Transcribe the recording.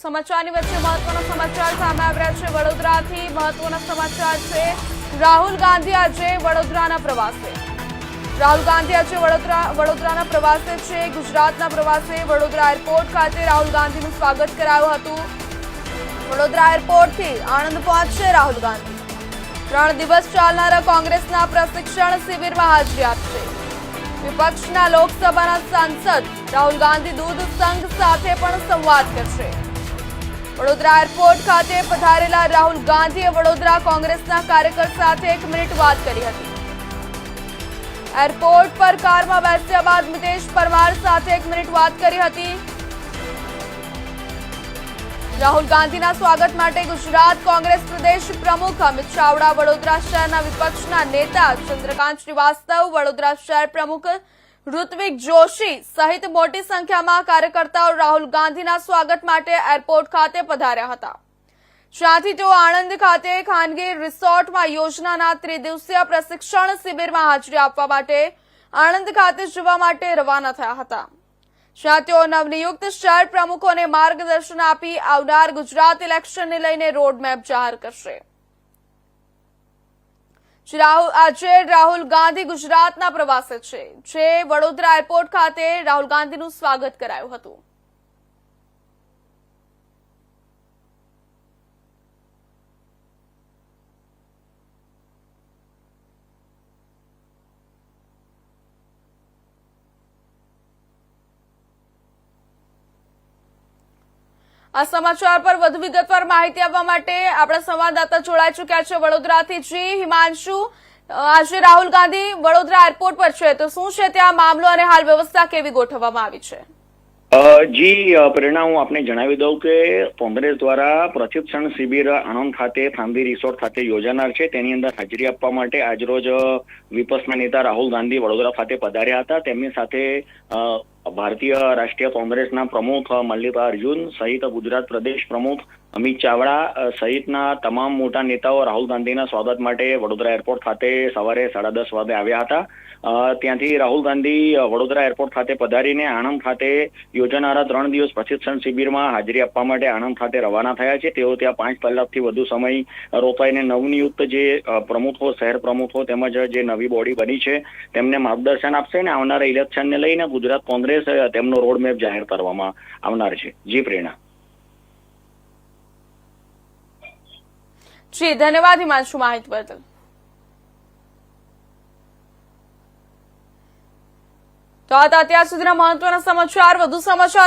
સમાચારની વચ્ચે મહત્વના સમાચાર સામે આવ્યા છે. વડોદરાથી મહત્વના સમાચાર છે. રાહુલ ગાંધી આજે વડોદરાના પ્રવાસે. રાહુલ ગાંધી આજે વડોદરા, વડોદરાના પ્રવાસે છે. ગુજરાતના પ્રવાસે વડોદરા એરપોર્ટ ખાતે રાહુલ ગાંધીનું સ્વાગત કરાયું હતું. વડોદરા એરપોર્ટથી આણંદ પહોંચશે રાહુલ ગાંધી. ત્રણ દિવસ ચાલનારા કોંગ્રેસના પ્રશિક્ષણ શિબિરમાં હાજરી આપશે. વિપક્ષના લોકસભાના સાંસદ રાહુલ ગાંધી દૂધ સંઘ સાથે પણ સંવાદ કરશે. વડોદરા એરપોર્ટ ખાતે પધારેલા રાહુલ ગાંધીએ વડોદરા કોંગ્રેસના કાર્યકર સાથે એક મિનિટ વાત કરી હતી. એરપોર્ટ પર કારમાં બેસ્યા બાદ મિતેશ પરમાર સાથે એક મિનિટ વાત કરી હતી. રાહુલ ગાંધીના સ્વાગત માટે ગુજરાત કોંગ્રેસ પ્રદેશ પ્રમુખ અમિત ચાવડા, વડોદરા શહેરના વિપક્ષના નેતા ચંદ્રકાંત શ્રીવાસ્તવ, વડોદરા શહેર પ્રમુખ ઋત્વિક જોશી સહિત મોટી સંખ્યામાં કાર્યકર્તાઓ રાહુલ ગાંધીના સ્વાગત માટે એરપોર્ટ ખાતે પધાર્યા હતા. જ્યાંથી તેઓ આણંદ ખાતે ખાનગી રિસોર્ટમાં યોજનાના ત્રિદિવસીય પ્રશિક્ષણ શિબિરમાં હાજરી આપવા માટે આણંદ ખાતે જવા માટે રવાના થયા હતા. જ્યાં તેઓ નવનિયુક્ત શહેર પ્રમુખોને માર્ગદર્શન આપી આવનાર ગુજરાત ઇલેક્શનને લઈને રોડમેપ જાહેર કરશે. રાહુલ આજે રાહુલ ગાંધી ગુજરાતના પ્રવાસે છે. જે વડોદરા એરપોર્ટ ખાતે રાહુલ ગાંધીનું સ્વાગત કરાયું હતું. આ સમાચાર પર વધુ વિગતવાર માહિતી આપવા માટે આપણા સંવાદદાતા જોડાઈ ચુક્યા છે વડોદરાથી. જી, હિમાંશુ આજે રાહુલ ગાંધી વડોદરા એરપોર્ટ પર છે. તો શું છે ત્યાં મામલો અને હાલ વ્યવસ્થા કેવી ગોઠવવામાં આવી છે? જી પ્રેરણા હું આપને જણાવી દઉં કે કોંગ્રેસ દ્વારા પ્રશિક્ષણ શિબિર આણંદ ખાતે ફાંદી રિસોર્ટ ખાતે યોજાનાર છે. તેની અંદર હાજરી આપવા માટે આજરોજ વિપક્ષના નેતા રાહુલ ગાંધી વડોદરા ખાતે પધાર્યા હતા. તેમની સાથે ભારતીય રાષ્ટ્રીય કોંગ્રેસના પ્રમુખ મલ્લિકાર્જુન સહિત ગુજરાત પ્રદેશ પ્રમુખ અમિત ચાવડા સહિતના તમામ મોટા નેતાઓ રાહુલ ગાંધીના સ્વાગત માટે વડોદરા એરપોર્ટ ખાતે સવારે સાડા દસ વાગે આવ્યા હતા. ત્યાંથી રાહુલ ગાંધી વડોદરા એરપોર્ટ ખાતે પધારીને આણંદ ખાતે યોજાનારા ત્રણ દિવસ પ્રશિક્ષણ શિબિરમાં હાજરી આપવા માટે આણંદ ખાતે રવાના થયા છે. તેઓ ત્યાં પાંચ કલાકથી વધુ સમય રોકાઈને નવનિયુક્ત જે પ્રમુખો, શહેર પ્રમુખો તેમજ જે નવી બોડી બની છે તેમને માર્ગદર્શન આપશે અને આવનારા ઇલેક્શનને લઈને ગુજરાત કોંગ્રેસ તેમનો રોડમેપ જાહેર કરવામાં આવનાર છે. જી પ્રેરણા. જી ધન્યવાદ હિમાંશુ માહિતી બદલ તો અત્યાર સુધીના મહત્વના સમાચાર વધુ સમાચાર